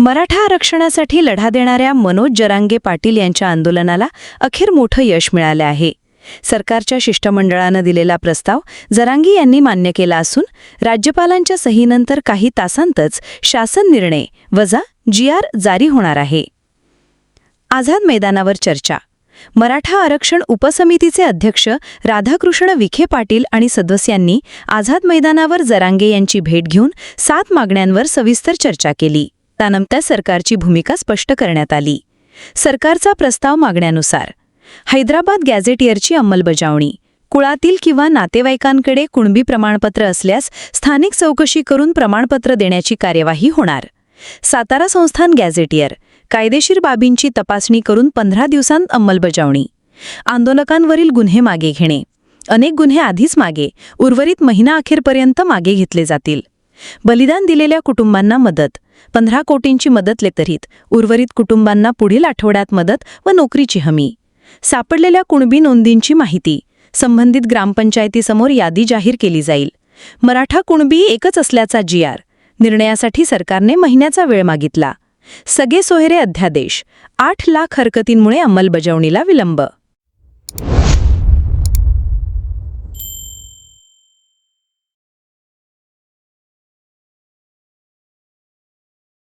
मराठा आरक्षणासाठी लढा देणाऱ्या मनोज जरांगे पाटील यांच्या आंदोलनाला अखेर मोठं यश मिळालं आहे. सरकारच्या शिष्टमंडळानं दिलेला प्रस्ताव जरांगी यांनी मान्य केला असून राज्यपालांच्या सहीनंतर काही तासांतच शासन निर्णय वजा जी आर जारी होणार आहे. आझाद मैदानावर चर्चा. मराठा आरक्षण उपसमितीचे अध्यक्ष राधाकृष्ण विखे पाटील आणि सदस्यांनी आझाद मैदानावर जरांगे यांची भेट घेऊन सात मागण्यांवर सविस्तर चर्चा केली. त्यानंतर सरकारची भूमिका स्पष्ट करण्यात आली. सरकारचा प्रस्ताव मागण्यानुसार हैदराबाद गॅझेटियरची अंमलबजावणी कुळातील किंवा नातेवाईकांकडे कुणबी प्रमाणपत्र असल्यास स्थानिक चौकशी करून प्रमाणपत्र देण्याची कार्यवाही होणार. सातारा संस्थान गॅझेटियर कायदेशीर बाबींची तपासणी करून पंधरा दिवसांत अंमलबजावणी. आंदोलकांवरील गुन्हे मागे घेणे. अनेक गुन्हे आधीच मागे उर्वरित महिना अखेरपर्यंत मागे घेतले जातील. बलिदान दिलेल्या कुटुंबांना मदत. पंधरा कोटींची मदत लेतरीत उर्वरित कुटुंबांना पुढील आठवड्यात मदत व नोकरीची हमी. सापडलेल्या कुणबी नोंदींची माहिती संबंधित ग्रामपंचायतीसमोर यादी जाहीर केली जाईल. मराठा कुणबी एकच असल्याचा जी आर निर्णयासाठी सरकारने महिन्याचा वेळ मागितला. सगळे सोहेरे अध्यादेश आठ लाख हरकतींमुळे अंमलबजावणीला विलंब